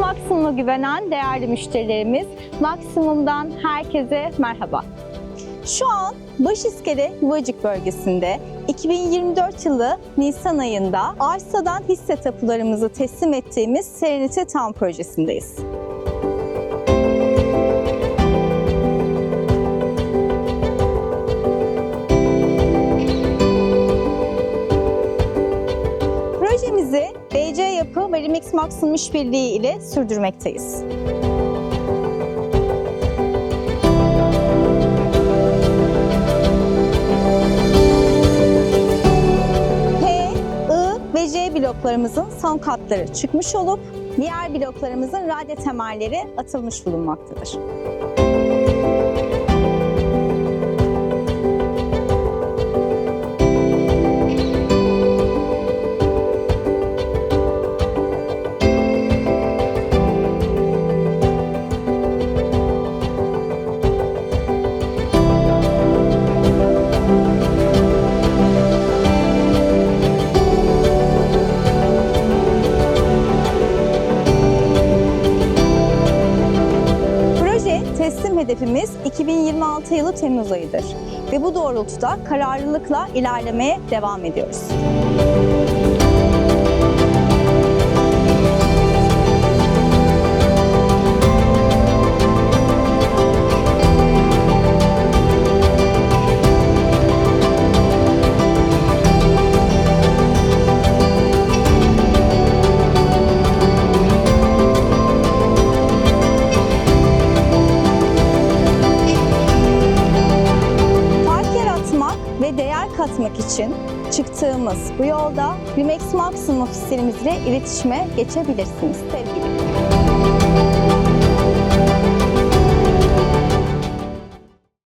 Maksimum'a güvenen değerli müşterilerimiz, Maksimum'dan herkese merhaba. Şu an Başiskele Yuvacık bölgesinde 2024 yılı Nisan ayında arsadan hisse tapularımızı teslim ettiğimiz Serenity Town projesindeyiz. Yapı ve Remix Maximum İşbirliği ile sürdürmekteyiz. P, I ve J bloklarımızın son katları çıkmış olup diğer bloklarımızın radyo temelleri atılmış bulunmaktadır. Hedefimiz 2026 yılı Temmuz ayıdır ve bu doğrultuda kararlılıkla ilerlemeye devam ediyoruz. Değer katmak için çıktığımız bu yolda Remax Maximum ofislerimizle iletişime geçebilirsiniz sevgili.